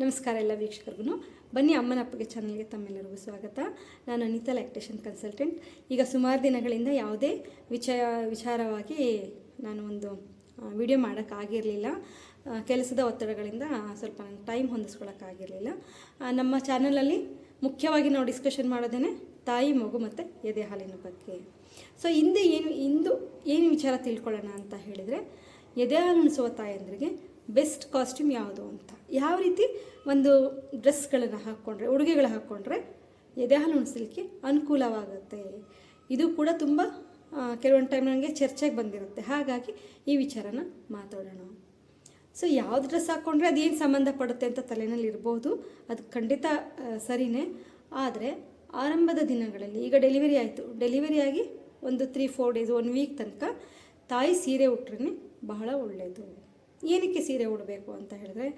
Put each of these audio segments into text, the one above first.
ನಮಸ್ಕಾರ ಎಲ್ಲ ವೀಕ್ಷಕರಿಗೂ. ಬನ್ನಿ ಅಮ್ಮನ ಅಪ್ಪಗೆ ಚಾನಲ್ಗೆ ತಮ್ಮೆಲ್ಲರಿಗೂ ಸ್ವಾಗತ. ನಾನು ಅನಿತಾ ಲ್ಯಾಕ್ಟೇಷನ್ ಕನ್ಸಲ್ಟೆಂಟ್ ಈಗ ಸುಮಾರು ದಿನಗಳಿಂದ ಯಾವುದೇ ವಿಷಯ ವಿಚಾರವಾಗಿ ನಾನು ಒಂದು ವಿಡಿಯೋ ಮಾಡೋಕ್ಕಾಗಿರಲಿಲ್ಲ ಕೆಲಸದ ಒತ್ತಡಗಳಿಂದ ಸ್ವಲ್ಪ ನನಗೆ ಟೈಮ್ ಹೊಂದಿಸ್ಕೊಳ್ಳೋಕ್ಕಾಗಿರಲಿಲ್ಲ ನಮ್ಮ ಚಾನಲಲ್ಲಿ ಮುಖ್ಯವಾಗಿ ನಾವು ಡಿಸ್ಕಷನ್ ಮಾಡೋದೇ ತಾಯಿ, ಮಗು ಮತ್ತು ಎದೆ ಹಾಲಿನ ಬಗ್ಗೆ. ಸೊ ಹಿಂದೆ ಏನು, ಇಂದು ಏನು ವಿಚಾರ ತಿಳ್ಕೊಳ್ಳೋಣ ಅಂತ ಹೇಳಿದರೆ, ಎದೆ ಹಾಲು ಉಣಿಸುವ ತಾಯಂದ್ರಿಗೆ ಬೆಸ್ಟ್ ಕಾಸ್ಟ್ಯೂಮ್ ಯಾವುದು ಅಂತ. ಯಾವ ರೀತಿ ಒಂದು ಡ್ರೆಸ್ಗಳನ್ನು ಹಾಕ್ಕೊಂಡ್ರೆ, ಉಡುಗೆಗಳು ಹಾಕ್ಕೊಂಡ್ರೆ ಎದೆ ಹಾಲು ಉಣಿಸ್ಲಿಕ್ಕೆ ಅನುಕೂಲವಾಗುತ್ತೆ. ಇದು ಕೂಡ ತುಂಬ ಕೆಲವೊಂದು ಟೈಮ್ ನನಗೆ ಚರ್ಚೆಗೆ ಬಂದಿರುತ್ತೆ. ಹಾಗಾಗಿ ಈ ವಿಚಾರನ ಮಾತಾಡೋಣ. ಸೊ ಯಾವ್ದು ಡ್ರೆಸ್ ಹಾಕ್ಕೊಂಡ್ರೆ ಅದೇನು ಸಂಬಂಧಪಡುತ್ತೆ ಅಂತ ತಲೆನಲ್ಲಿ ಇರ್ಬೋದು. ಅದು ಖಂಡಿತ ಸರಿಯೇ ಆದರೆ ಆರಂಭದ ದಿನಗಳಲ್ಲಿ, ಈಗ ಡೆಲಿವರಿ ಆಯಿತು. ಡೆಲಿವರಿ ಆಗಿ ಒಂದು three four days one week ತನಕ ತಾಯಿ ಸೀರೆ ಉಟ್ರೇ ಬಹಳ ಒಳ್ಳೆಯದು ಏನಕ್ಕೆ ಸೀರೆ ಉಡಬೇಕು ಅಂತ ಹೇಳಿದ್ರೆ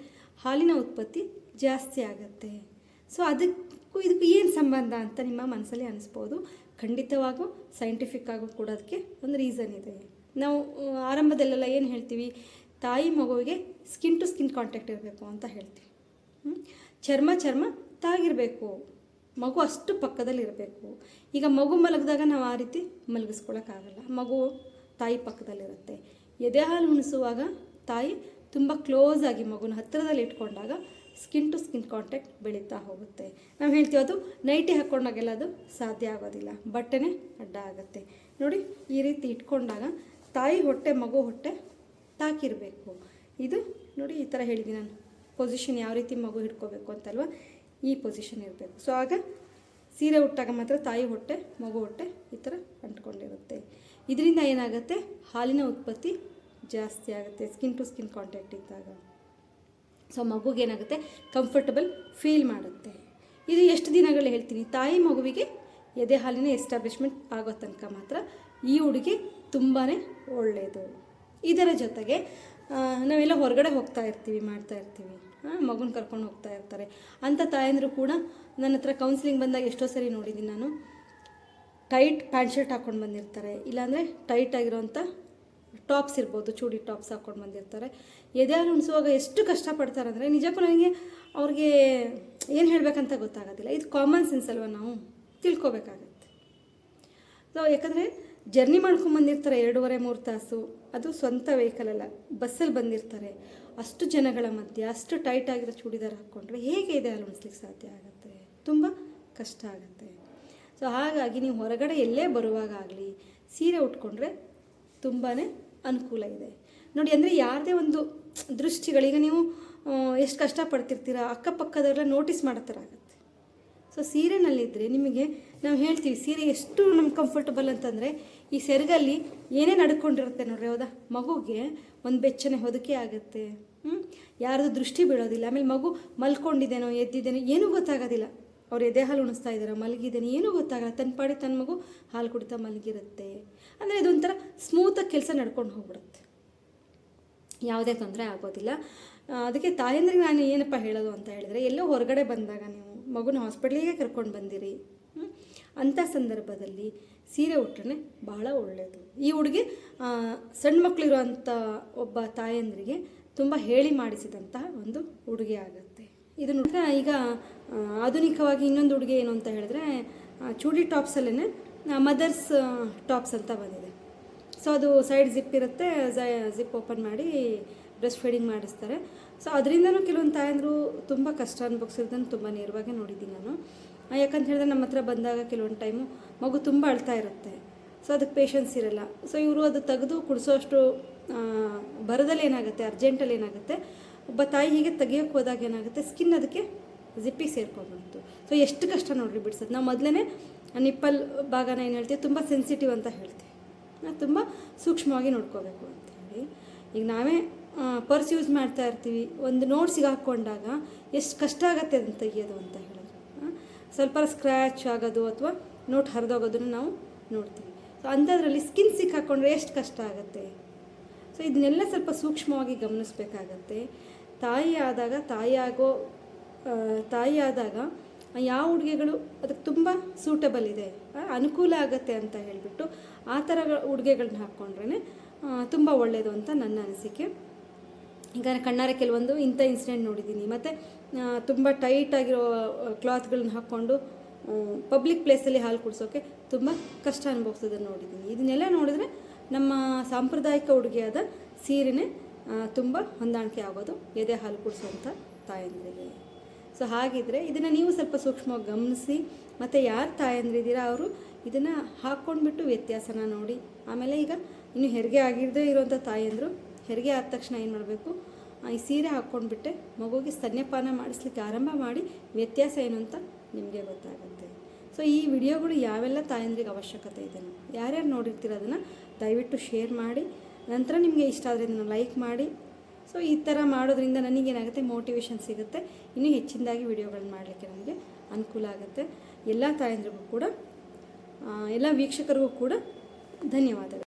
ಹಾಲಿನ ಉತ್ಪತ್ತಿ ಜಾಸ್ತಿ ಆಗುತ್ತೆ. ಸೊ ಅದಕ್ಕೂ ಇದಕ್ಕೂ ಏನು ಸಂಬಂಧ ಅಂತ ನಿಮ್ಮ ಮನಸ್ಸಲ್ಲಿ ಅನಿಸ್ಬೋದು. ಖಂಡಿತವಾಗೂ ಸೈಂಟಿಫಿಕ್ ಆಗೋ ಕೂಡ ಅದಕ್ಕೆ ಒಂದು ರೀಸನ್ ಇದೆ. ನಾವು ಆರಂಭದಲ್ಲೆಲ್ಲ ಏನು ಹೇಳ್ತೀವಿ? ತಾಯಿ ಮಗುವಿಗೆ ಸ್ಕಿನ್ ಟು ಸ್ಕಿನ್ ಕಾಂಟ್ಯಾಕ್ಟ್ ಇರಬೇಕು ಅಂತ ಹೇಳ್ತೀವಿ. ಚರ್ಮ ಚರ್ಮ ತಾಗಿರಬೇಕು. ಮಗು ಅಷ್ಟು ಪಕ್ಕದಲ್ಲಿರಬೇಕು ಈಗ ಮಗು ಮಲಗಿದಾಗ ನಾವು ಆ ರೀತಿ ಮಲಗಿಸ್ಕೊಳಕ್ಕಾಗಲ್ಲ. ಮಗು ತಾಯಿ ಪಕ್ಕದಲ್ಲಿರುತ್ತೆ. ಎದೆ ಹಾಲು ಉಣಿಸುವಾಗ ತಾಯಿ ತುಂಬ ಕ್ಲೋಸ್ ಆಗಿ ಮಗುನ ಹತ್ತಿರದಲ್ಲಿ ಇಟ್ಕೊಂಡಾಗ ಸ್ಕಿನ್ ಟು ಸ್ಕಿನ್ ಕಾಂಟ್ಯಾಕ್ಟ್ ಬೆಳೀತಾ ಹೋಗುತ್ತೆ. ನಾವು ಹೇಳ್ತೀವಿ ಅದು ನೈಟಿ ಹಾಕ್ಕೊಂಡಾಗೆಲ್ಲ ಅದು ಸಾಧ್ಯ ಆಗೋದಿಲ್ಲ. ಬಟ್ಟೆನೇ ಅಡ್ಡ ಆಗುತ್ತೆ. ನೋಡಿ, ಈ ರೀತಿ ಇಟ್ಕೊಂಡಾಗ ತಾಯಿ ಹೊಟ್ಟೆ, ಮಗು ಹೊಟ್ಟೆ ತಾಕಿರಬೇಕು. ಇದು ನೋಡಿ, ಈ ಥರ ಹೇಳಿದ್ದೀನಿ ನಾನು. ಪೊಸಿಷನ್ ಯಾವ ರೀತಿ ಮಗು ಹಿಡ್ಕೋಬೇಕು ಅಂತಲ್ವ? ಈ ಪೊಸಿಷನ್ ಇರಬೇಕು. ಸೊ ಆಗ ಸೀರೆ ಉಟ್ಟಾಗ ಮಾತ್ರ ತಾಯಿ ಹೊಟ್ಟೆ, ಮಗು ಹೊಟ್ಟೆ ಈ ಥರ ಅಂಟ್ಕೊಂಡಿರುತ್ತೆ. ಇದರಿಂದ ಏನಾಗುತ್ತೆ? ಹಾಲಿನ ಉತ್ಪತ್ತಿ ಜಾಸ್ತಿ ಆಗುತ್ತೆ ಸ್ಕಿನ್ ಟು ಸ್ಕಿನ್ ಕಾಂಟ್ಯಾಕ್ಟ್ ಇದ್ದಾಗ. ಸೊ ಮಗುಗೇನಾಗುತ್ತೆ ಕಂಫರ್ಟಬಲ್ ಫೀಲ್ ಮಾಡುತ್ತೆ. ಇದು ಎಷ್ಟು ದಿನಗಳು ಹೇಳ್ತೀನಿ. ತಾಯಿ ಮಗುವಿಗೆ ಎದೆ ಹಾಲಿನ ಎಸ್ಟಾಬ್ಲಿಷ್ಮೆಂಟ್ ಆಗೋ ತನಕ ಮಾತ್ರ ಈ ಉಡುಗೆ ತುಂಬಾ ಒಳ್ಳೆಯದು ಇದರ ಜೊತೆಗೆ ನಾವೆಲ್ಲ ಹೊರಗಡೆ ಹೋಗ್ತಾ ಇರ್ತೀವಿ, ಮಾಡ್ತಾ ಇರ್ತೀವಿ. ಮಗುನ ಕರ್ಕೊಂಡು ಹೋಗ್ತಾ ಇರ್ತಾರೆ. ಅಂಥ ತಾಯಂದರು ಕೂಡ ನನ್ನ ಹತ್ರ ಕೌನ್ಸಿಲಿಂಗ್ ಬಂದಾಗ ಎಷ್ಟೋ ಸರಿ ನೋಡಿದ್ದೀನಿ ನಾನು. ಟೈಟ್ ಪ್ಯಾಂಟ್ ಶರ್ಟ್ ಹಾಕ್ಕೊಂಡು ಬಂದಿರ್ತಾರೆ. ಇಲ್ಲಾಂದರೆ ಟೈಟ್ ಆಗಿರೋಂಥ ಟಾಪ್ಸ್ ಇರ್ಬೋದು, ಚೂಡಿ ಟಾಪ್ಸ್ ಹಾಕ್ಕೊಂಡು ಬಂದಿರ್ತಾರೆ. ಎದೆ ಹಾಲು ಉಣಿಸುವಾಗ ಎಷ್ಟು ಕಷ್ಟಪಡ್ತಾರೆ ಅಂದರೆ ನಿಜಕ್ಕೂ ನನಗೆ ಅವ್ರಿಗೆ ಏನು ಹೇಳಬೇಕಂತ ಗೊತ್ತಾಗೋದಿಲ್ಲ. ಇದು ಕಾಮನ್ ಸೆನ್ಸ್ ಅಲ್ವಾ ನಾವು? ತಿಳ್ಕೊಬೇಕಾಗತ್ತೆ. ಸೊ ಯಾಕಂದರೆ ಜರ್ನಿ ಮಾಡ್ಕೊಂಡು ಬಂದಿರ್ತಾರೆ ಎರಡೂವರೆ, ಮೂರು ತಾಸು. ಅದು ಸ್ವಂತ ವೆಹಿಕಲಲ್ಲ ಬಸ್ಸಲ್ಲಿ ಬಂದಿರ್ತಾರೆ. ಅಷ್ಟು ಜನಗಳ ಮಧ್ಯೆ, ಅಷ್ಟು ಟೈಟ್ ಆಗಿರೋ ಚೂಡಿದಾರ ಹಾಕ್ಕೊಂಡ್ರೆ ಹೇಗೆ ಇದೆ ಅಲ್ಲಿ ಉಣಿಸ್ಲಿಕ್ಕೆ ಸಾಧ್ಯ ಆಗುತ್ತೆ? ತುಂಬ ಕಷ್ಟ ಆಗುತ್ತೆ. ಸೊ ಹಾಗಾಗಿ ನೀವು ಹೊರಗಡೆ ಎಲ್ಲೇ ಬರುವಾಗ ಆಗಲಿ, ಸೀರೆ ಉಟ್ಕೊಂಡ್ರೆ ತುಂಬಾ ಅನುಕೂಲ ಇದೆ. ನೋಡಿ, ಅಂದರೆ ಯಾರದೇ ಒಂದು ದೃಷ್ಟಿಗಳೀಗ ನೀವು ಎಷ್ಟು ಕಷ್ಟಪಡ್ತಿರ್ತೀರ, ಅಕ್ಕಪಕ್ಕದವ್ರೆಲ್ಲ ನೋಟಿಸ್ ಮಾಡೋ ಥರ ಆಗುತ್ತೆ. ಸೊ ಸೀರೆನಲ್ಲಿದ್ದರೆ ನಿಮಗೆ, ನಾವು ಹೇಳ್ತೀವಿ, ಸೀರೆ ಎಷ್ಟು ನಮ್ಗೆ ಕಂಫರ್ಟಬಲ್ ಅಂತಂದರೆ, ಈ ಸೆರಗಲ್ಲಿ ಏನೇ ನಡ್ಕೊಂಡಿರುತ್ತೆ ನೋಡ್ರಿ, ಹೌದಾ? ಮಗುಗೆ ಒಂದು ಬೆಚ್ಚನೆ ಹೊದಿಕೆ ಆಗುತ್ತೆ ಹ್ಞೂ ಯಾರ್ದು ದೃಷ್ಟಿ ಬೀಳೋದಿಲ್ಲ, ಆಮೇಲೆ ಮಗು ಮಲ್ಕೊಂಡಿದ್ದೇನೋ ಎದ್ದಿದ್ದೇನೋ, ಏನೂ ಗೊತ್ತಾಗೋದಿಲ್ಲ. ಅವ್ರು ಎದೆ ಹಾಲು ಉಣಿಸ್ತಾ ಇದ್ದಾರೆ, ಮಲಗಿದ್ದೇನೆ, ಏನೂ ಗೊತ್ತಾಗಲ್ಲ ತನ್ನ ಪಾಡಿ ತನ್ನ ಮಗು ಹಾಲು ಕುಡಿತಾ ಮಲಗಿರುತ್ತೆ. ಅಂದರೆ ಇದೊಂಥರ ಸ್ಮೂತಾಗಿ ಕೆಲಸ ನಡ್ಕೊಂಡು ಹೋಗ್ಬಿಡುತ್ತೆ. ಯಾವುದೇ ತೊಂದರೆ ಆಗೋದಿಲ್ಲ. ಅದಕ್ಕೆ ತಾಯಂದ್ರಿಗೆ ನಾನು ಏನಪ್ಪ ಹೇಳೋದು ಅಂತ ಹೇಳಿದರೆ, ಎಲ್ಲೋ ಹೊರಗಡೆ ಬಂದಾಗ ನೀವು ಮಗುನ ಹಾಸ್ಪಿಟ್ಲಿಗೆ ಕರ್ಕೊಂಡು ಬಂದಿರಿ? ಅಂಥ ಸಂದರ್ಭದಲ್ಲಿ ಸೀರೆ ಉಟ್ರೆ ಬಹಳ ಒಳ್ಳೆಯದು ಈ ಹುಡುಗಿ ಸಣ್ಣ ಮಕ್ಕಳಿರುವಂಥ ಒಬ್ಬ ತಾಯಂದ್ರಿಗೆ ತುಂಬ ಹೇಳಿ ಮಾಡಿಸಿದಂತಹ ಒಂದು ಉಡುಗೆ ಆಗುತ್ತೆ. ಇದನ್ನು ಈಗ ಆಧುನಿಕವಾಗಿ ಇನ್ನೊಂದು ಉಡುಗೆ ಏನು ಅಂತ ಹೇಳಿದ್ರೆ ಚೂಡಿ ಟಾಪ್ಸಲ್ಲೇ ಮದರ್ಸ್ ಟಾಪ್ಸ್ ಅಂತ ಬಂದಿದೆ. ಸೊ ಅದು ಸೈಡ್ ಜಿಪ್ ಇರುತ್ತೆ ಜಿಪ್ ಓಪನ್ ಮಾಡಿ ಬ್ರೆಸ್ಟ್ ಫೀಡಿಂಗ್ ಮಾಡಿಸ್ತಾರೆ. ಸೊ ಅದರಿಂದನೂ ಕೆಲವೊಂದು ತಾಯಂದರು ತುಂಬ ಕಷ್ಟ ಅನುಭವಿಸಿರೋದನ್ನು ತುಂಬ ನೇರವಾಗಿ ನೋಡಿದ್ದೀನಿ ನಾನು. ಯಾಕಂತ ಹೇಳಿದ್ರೆ ನಮ್ಮ ಹತ್ರ ಬಂದಾಗ ಕೆಲವೊಂದು ಟೈಮು ಮಗು ತುಂಬ ಅಳ್ತಾ ಇರುತ್ತೆ. ಸೊ ಅದಕ್ಕೆ ಪೇಷನ್ಸ್ ಇರಲ್ಲ. ಸೊ ಇವರು ಅದು ತೆಗೆದು ಕುಡಿಸೋಷ್ಟು ಬರದಲ್ಲಿ ಏನಾಗುತ್ತೆ ಅರ್ಜೆಂಟಲ್ಲಿ ಏನಾಗುತ್ತೆ ಒಬ್ಬ ತಾಯಿ ಹೀಗೆ ತೆಗಿಯೋಕ್ಕೆ ಹೋದಾಗ ಏನಾಗುತ್ತೆ ಸ್ಕಿನ್ ಅದಕ್ಕೆ ಜಿಪ್ಪಿಗೆ ಸೇರ್ಕೊಬಂತು ಸೊ ಎಷ್ಟು ಕಷ್ಟ ನೋಡ್ರಿ ಬಿಡ್ಸೋದು. ನಾವು ಮೊದಲೇ ನಿಪ್ಪಲ್ ಭಾಗನ ಏನು ಹೇಳ್ತೀವಿ? ತುಂಬ ಸೆನ್ಸಿಟಿವ್ ಅಂತ ಹೇಳ್ತೀವಿ. ನಾವು ತುಂಬ ಸೂಕ್ಷ್ಮವಾಗಿ ನೋಡ್ಕೋಬೇಕು ಅಂತ ಹೇಳಿ. ಈಗ ನಾವೇ ಪರ್ಸ್ ಯೂಸ್ ಮಾಡ್ತಾ ಇರ್ತೀವಿ. ಒಂದು ನೋಟ್ಸಿಗೆ ಹಾಕ್ಕೊಂಡಾಗ ಎಷ್ಟು ಕಷ್ಟ ಆಗುತ್ತೆ ಅದನ್ನು ತೆಗಿಯೋದು ಅಂತ ಹೇಳೋದು. ಸ್ವಲ್ಪ ಸ್ಕ್ರ್ಯಾಚ್ ಆಗೋದು ಅಥವಾ ನೋಟ್ ಹರಿದೋಗೋದನ್ನು ನಾವು ನೋಡ್ತೀವಿ. ಸೊ ಅಂಥದ್ರಲ್ಲಿ ಸ್ಕಿನ್ ಸಿಕ್ಕಾಕೊಂಡ್ರೆ ಎಷ್ಟು ಕಷ್ಟ ಆಗುತ್ತೆ? ಸೊ ಇದನ್ನೆಲ್ಲ ಸ್ವಲ್ಪ ಸೂಕ್ಷ್ಮವಾಗಿ ಗಮನಿಸ್ಬೇಕಾಗತ್ತೆ. ತಾಯಿ ಆದಾಗ ತಾಯಿ ಆಗೋ ಆ, ತಾಯಿ ಆದಾಗ ಯಾವ ಉಡುಗೆಗಳು ಅದಕ್ಕೆ ತುಂಬ ಸೂಟಬಲ್ ಇದೆ. ಅನುಕೂಲ ಆಗುತ್ತೆ ಅಂತ ಹೇಳಿಬಿಟ್ಟು ಆ ಥರ ಉಡುಗೆಗಳನ್ನ ಹಾಕ್ಕೊಂಡ್ರೇ ತುಂಬ ಒಳ್ಳೆಯದು ಅಂತ ನನ್ನ ಅನಿಸಿಕೆ. ಈಗ ಕಣ್ಣಾರೆ ಕೆಲವೊಂದು ಇಂಥ ಇನ್ಸಿಡೆಂಟ್ ನೋಡಿದ್ದೀನಿ. ಮತ್ತು ತುಂಬ ಟೈಟಾಗಿರೋ ಕ್ಲಾತ್ಗಳನ್ನ ಹಾಕ್ಕೊಂಡು ಪಬ್ಲಿಕ್ ಪ್ಲೇಸಲ್ಲಿ ಹಾಲು ಕುಡಿಸೋಕೆ ತುಂಬ ಕಷ್ಟ ಅನುಭವಿಸೋದನ್ನು ನೋಡಿದ್ದೀನಿ. ಇದನ್ನೆಲ್ಲ ನೋಡಿದ್ರೆ ನಮ್ಮ ಸಾಂಪ್ರದಾಯಿಕ ಉಡುಗೆಯಾದ ಸೀರೆನೇ ತುಂಬ ಹೊಂದಾಣಿಕೆ ಆಗೋದು ಎದೆ ಹಾಲು ಕುಡಿಸುವಂಥ ತಾಯಂದ್ರಿಗೆ. ಸೊ ಹಾಗಿದ್ರೆ ಇದನ್ನು ನೀವು ಸ್ವಲ್ಪ ಸೂಕ್ಷ್ಮವಾಗಿ ಗಮನಿಸಿ, ಮತ್ತು ಯಾರು ತಾಯಂದ್ರಿದ್ದೀರಾ ಅವರು ಇದನ್ನು ಹಾಕ್ಕೊಂಡ್ಬಿಟ್ಟು ವ್ಯತ್ಯಾಸನ ನೋಡಿ. ಆಮೇಲೆ ಈಗ ಇನ್ನು ಹೆರಿಗೆ ಆಗಿರದೇ ಇರೋಂಥ ತಾಯಂದರು, ಹೆರಿಗೆ ಆದ ತಕ್ಷಣ ಏನು ಮಾಡಬೇಕು? ಈ ಸೀರೆ ಹಾಕ್ಕೊಂಡ್ಬಿಟ್ಟೆ, ಮಗುವಿಗೆ ಸ್ತನ್ಯಪಾನ ಮಾಡಿಸ್ಲಿಕ್ಕೆ ಆರಂಭ ಮಾಡಿ, ವ್ಯತ್ಯಾಸ ಏನು ಅಂತ ನಿಮಗೆ ಗೊತ್ತಾಗುತ್ತೆ. ಸೊ ಈ ವಿಡಿಯೋಗಳು ಯಾವೆಲ್ಲ ತಾಯಂದ್ರಿಗೆ ಅವಶ್ಯಕತೆ ಇದೆ ಯಾರ್ಯಾರು ನೋಡಿರ್ತೀರ ಅದನ್ನು ದಯವಿಟ್ಟು ಶೇರ್ ಮಾಡಿ. ನಂತರ ನಿಮಗೆ ಇಷ್ಟ ಆದರೆ ಇದನ್ನು ಲೈಕ್ ಮಾಡಿ ಸೊ ಈ ಥರ ಮಾಡೋದ್ರಿಂದ ನನಗೇನಾಗುತ್ತೆ ಮೋಟಿವೇಶನ್ ಸಿಗುತ್ತೆ. ಇನ್ನೂ ಹೆಚ್ಚಿನದಾಗಿ ವಿಡಿಯೋಗಳನ್ನ ಮಾಡಲಿಕ್ಕೆ ನನಗೆ ಅನುಕೂಲ ಆಗುತ್ತೆ. ಎಲ್ಲ ತಾಯಂದ್ರಿಗೂ ಕೂಡ ಎಲ್ಲ ವೀಕ್ಷಕರಿಗೂ ಕೂಡ ಧನ್ಯವಾದಗಳು.